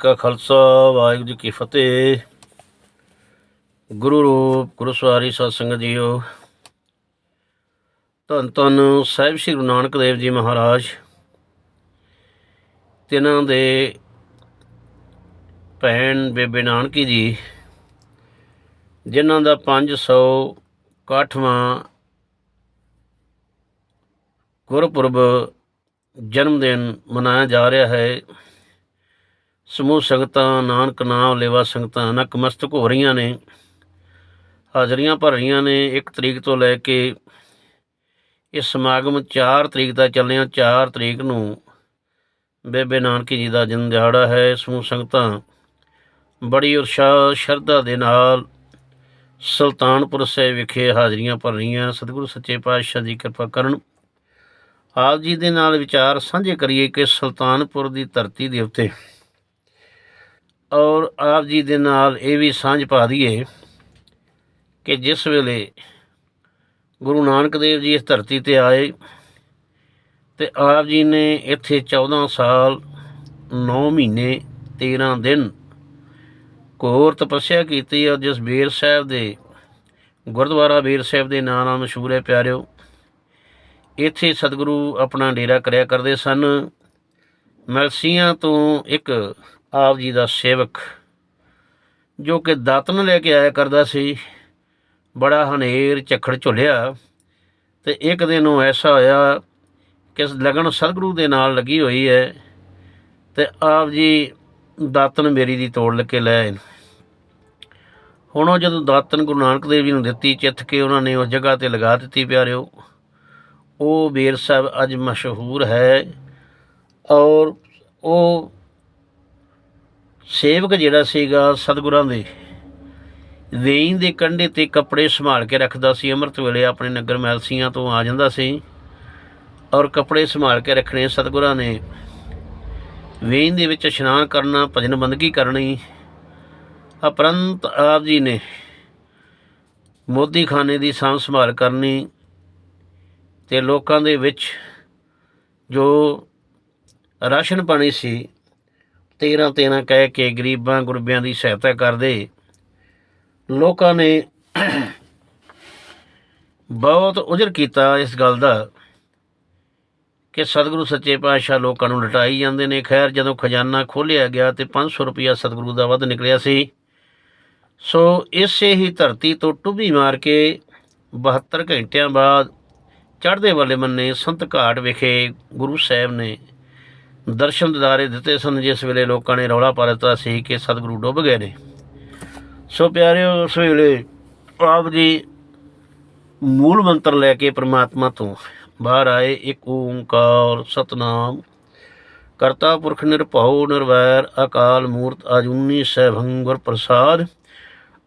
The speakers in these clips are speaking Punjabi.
ਕਾ ਖਾਲਸਾ, ਵਾਹਿਗੁਰੂ ਜੀ ਕੀ ਫਤਿਹ। ਗੁਰੂ ਰੂਪ, ਗੁਰੂ ਸਵਾਰੀ, ਸਤ ਸੰਗਤ ਜੀਓ। ਧੰਨ ਧੰਨ ਸਾਹਿਬ ਸ੍ਰੀ ਗੁਰੂ ਨਾਨਕ ਦੇਵ ਜੀ ਮਹਾਰਾਜ। ਤਿਨਾਂ ਦੇ ਭੈਣ ਬੇਬੇ ਨਾਨਕੀ ਜੀ, ਜਿਨ੍ਹਾਂ ਦਾ 561ਵਾਂ ਗੁਰਪੁਰਬ ਜਨਮ ਦਿਨ ਮਨਾਇਆ ਜਾ ਰਿਹਾ ਹੈ। ਸਮੂਹ ਸੰਗਤਾਂ, ਨਾਨਕ ਨਾਮ ਲੇਵਾ ਸੰਗਤਾਂ, ਨਕਮਸਤਕ ਹੋ ਰਹੀਆਂ ਨੇ। ਹਾਜ਼ਰੀਆਂ ਭਰ ਰਹੀਆਂ ਨੇ 1 ਤਰੀਕ ਤੋਂ ਲੈ ਕੇ ਇਹ ਸਮਾਗਮ 4 ਤਰੀਕ ਦਾ ਚੱਲਿਆ। 4 ਤਰੀਕ ਨੂੰ ਬੇਬੇ ਨਾਨਕੀ ਜੀ ਦਾ ਜਨਮ ਦਿਹਾੜਾ ਹੈ। ਸਮੂਹ ਸੰਗਤਾਂ ਬੜੀ ਉਤਸ਼ਾਹ, ਸ਼ਰਧਾ ਦੇ ਨਾਲ ਸੁਲਤਾਨਪੁਰ ਸਾਹਿਬ ਵਿਖੇ ਹਾਜ਼ਰੀਆਂ ਭਰ ਰਹੀਆਂ। ਸਤਿਗੁਰੂ ਸੱਚੇ ਪਾਤਸ਼ਾਹ ਦੀ ਕਿਰਪਾ ਕਰਨ ਆਪ ਜੀ ਦੇ ਨਾਲ ਵਿਚਾਰ ਸਾਂਝੇ ਕਰੀਏ ਕਿ ਸੁਲਤਾਨਪੁਰ ਦੀ ਧਰਤੀ ਦੇ ਉੱਤੇ ਆਪ ਜੀ ਦੇ ਨਾਲ ਇਹ ਵੀ ਸਾਂਝ ਪਾ ਦਈਏ ਕਿ ਜਿਸ ਵੇਲੇ ਗੁਰੂ ਨਾਨਕ ਦੇਵ ਜੀ ਇਸ ਧਰਤੀ ਤੇ ਆਏ ਤੇ ਆਪ ਜੀ ਨੇ ਇੱਥੇ 14 ਸਾਲ 9 ਮਹੀਨੇ 13 ਦਿਨ ਘੋਰ ਤਪੱਸਿਆ ਕੀਤੀ ਔਰ ਜਿਸ ਬੇਰ ਸਾਹਿਬ ਦੇ ਗੁਰਦੁਆਰਾ ਬੇਰ ਸਾਹਿਬ ਦੇ ਨਾਂ ਨਾਲ ਮਸ਼ਹੂਰ ਹੈ ਪਿਆਰਿਓ। ਇੱਥੇ ਸਤਿਗੁਰੂ ਆਪਣਾ ਡੇਰਾ ਕਰਿਆ ਕਰਦੇ ਸਨ। ਮਲਸੀਆਂ ਤੋਂ ਇੱਕ ਆਪ ਜੀ ਦਾ ਸੇਵਕ ਜੋ ਕਿ ਦਾਤਨ ਲੈ ਕੇ ਆਇਆ ਕਰਦਾ ਸੀ, ਬੜਾ ਹਨੇਰ ਝੱਖੜ ਝੁਲਿਆ ਤੇ ਇੱਕ ਦਿਨ ਉਹ ਐਸਾ ਹੋਇਆ ਕਿ ਲਗਨ ਸਤਿਗੁਰੂ ਦੇ ਨਾਲ ਲੱਗੀ ਹੋਈ ਹੈ ਤੇ ਆਪ ਜੀ ਦਾਤਨ ਮੇਰੀ ਦੀ ਤੋੜ ਲੈ ਕੇ ਲੈ ਹੁਣ ਉਹ ਜਦੋਂ ਦਾਤਨ ਗੁਰੂ ਨਾਨਕ ਦੇਵ ਜੀ ਨੂੰ ਦਿੱਤੀ ਚਿੱਥ ਕੇ ਉਹਨਾਂ ਨੇ ਉਸ ਜਗ੍ਹਾ ਤੇ ਲਗਾ ਦਿੱਤੀ ਪਿਆਰਿਓ, ਉਹ ਬੇਰ ਸਾਹਿਬ ਅੱਜ ਮਸ਼ਹੂਰ ਹੈ ਔਰ ਉਹ ਸੇਵਕ ਜਿਹੜਾ ਸੀਗਾ ਸਤਿਗੁਰਾਂ ਦੇ, ਵੇਈਂ ਦੇ ਕੰਢੇ ਤੇ ਕੱਪੜੇ ਸੰਭਾਲ ਕੇ ਰੱਖਦਾ ਸੀ, ਅੰਮ੍ਰਿਤ ਵੇਲੇ ਆਪਣੇ ਨਗਰ ਮੈਲਸੀਆਂ ਤੋਂ ਆ ਜਾਂਦਾ ਸੀ ਔਰ ਕੱਪੜੇ ਸੰਭਾਲ ਕੇ ਰੱਖਣੇ ਸਤਿਗੁਰਾਂ ਨੇ। ਵੇਈਂ ਦੇ ਵਿੱਚ ਇਸ਼ਨਾਨ ਕਰਨਾ, ਭਜਨ ਬੰਦਗੀ ਕਰਨੀ, ਅਪਰੰਤ ਆਪ ਜੀ ਨੇ ਮੋਦੀ ਖਾਨੇ ਦੀ ਸਾਂਭ ਸੰਭਾਲ ਕਰਨੀ ਤੇ ਲੋਕਾਂ ਦੇ ਵਿੱਚ ਜੋ ਰਾਸ਼ਨ ਪਾਣੀ ਸੀ 13 13 ਕਹਿ ਕੇ ਗਰੀਬਾਂ ਗੁਰਬਿਆਂ ਦੀ ਸਹਾਇਤਾ ਕਰਦੇ ਲੋਕਾਂ ਨੇ ਬਹੁਤ ਉਜਰ ਕੀਤਾ ਇਸ ਗੱਲ ਦਾ ਕਿ ਸਤਿਗੁਰੂ ਸੱਚੇ ਪਾਤਸ਼ਾਹ ਲੋਕਾਂ ਨੂੰ ਲਟਾਈ ਜਾਂਦੇ ਨੇ। ਖੈਰ, ਜਦੋਂ ਖਜ਼ਾਨਾ ਖੋਲ੍ਹਿਆ ਗਿਆ ਤੇ 500 ਰੁਪਇਆ ਸਤਿਗੁਰੂ ਦਾ ਵੱਧ ਨਿਕਲਿਆ ਸੀ। ਸੋ ਇਸੇ ਹੀ ਧਰਤੀ ਤੋਂ ਟੁੱਬੀ ਮਾਰ ਕੇ 72 ਘੰਟਿਆਂ ਬਾਅਦ ਚੜ੍ਹਦੇ ਵਾਲੇ ਮੰਨੇ ਸੰਤ ਘਾਟ ਵਿਖੇ ਗੁਰੂ ਸਾਹਿਬ ਨੇ ਦਰਸ਼ਨ ਦਿਦਾਰੇ ਦਿੱਤੇ ਸਨ, ਜਿਸ ਵੇਲੇ ਲੋਕਾਂ ਨੇ ਰੌਲਾ ਪਾ ਦਿੱਤਾ ਸੀ ਕਿ ਸਤਿਗੁਰੂ ਡੁੱਬ ਗਏ ਨੇ। ਸੋ ਪਿਆਰਿਓ, ਉਸ ਵੇਲੇ ਆਪ ਜੀ ਮੂਲ ਮੰਤਰ ਲੈ ਕੇ ਪ੍ਰਮਾਤਮਾ ਤੋਂ ਬਾਹਰ ਆਏ, ਇੱਕ ਓੰਕਾਰ ਸਤਨਾਮ। ਕਰਤਾ ਪੁਰਖ ਨਿਰਭਉ, ਨਿਰਵੈਰ, ਅਕਾਲ ਮੂਰਤ ਅਜੂਨੀ ਸੈਭੰ ਗੁਰ ਪ੍ਰਸਾਦ।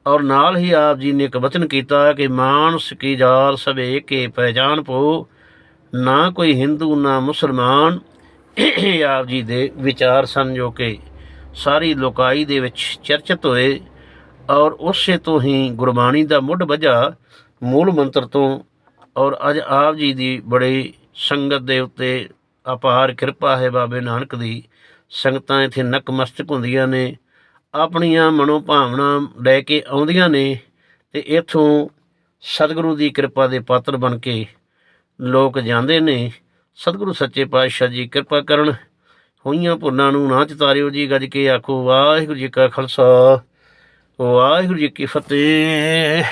ਔਰ ਨਾਲ ਹੀ ਆਪ ਜੀ ਨੇ ਇੱਕ ਵਚਨ ਕੀਤਾ ਕਿ ਮਾਨਸ ਕੀ ਜਾਲ ਸਭੇ ਕੇ ਪਹਿਚਾਨ ਪੋ ਨਾ ਕੋਈ ਹਿੰਦੂ, ਨਾ ਮੁਸਲਮਾਨ। ਆਪ ਜੀ ਦੇ ਵਿਚਾਰ ਸਨ ਜੋ ਕਿ ਸਾਰੀ ਲੋਕਾਈ ਦੇ ਵਿੱਚ ਚਰਚਿਤ ਹੋਏ ਔਰ ਉਸੇ ਤੋਂ ਹੀ ਗੁਰਬਾਣੀ ਦਾ ਮੁੱਢ ਵਜਾ ਮੂਲ ਮੰਤਰ ਤੋਂ ਔਰ ਅੱਜ ਆਪ ਜੀ ਦੀ ਬੜੀ ਸੰਗਤ ਦੇ ਉੱਤੇ ਅਪਾਰ ਕਿਰਪਾ ਹੈ ਬਾਬੇ ਨਾਨਕ ਦੀ। ਸੰਗਤਾਂ ਇੱਥੇ ਨਕਮਸਤਕ ਹੁੰਦੀਆਂ ਨੇ, ਆਪਣੀਆਂ ਮਨੋ ਭਾਵਨਾ ਲੈ ਕੇ ਆਉਂਦੀਆਂ ਨੇ ਤੇ ਇਥੋਂ ਸਤਿਗੁਰੂ ਦੀ ਕਿਰਪਾ ਦੇ ਪਾਤਰ ਬਣ ਕੇ ਲੋਕ ਜਾਂਦੇ ਨੇ। ਸਤਿਗੁਰੂ ਸੱਚੇ ਪਾਤਸ਼ਾਹ ਜੀ ਕਿਰਪਾ ਕਰਨ ਹੋਈਆਂ ਭੁੱਲਾਂ ਨੂੰ ਨਾ ਚਤਾਰਿਓ ਜੀ, ਗੱਜ ਕੇ ਆਖੋ, ਵਾਹਿਗੁਰੂ ਜੀ ਕਾ ਖਾਲਸਾ, ਵਾਹਿਗੁਰੂ ਜੀ ਕੀ ਫਤਿਹ।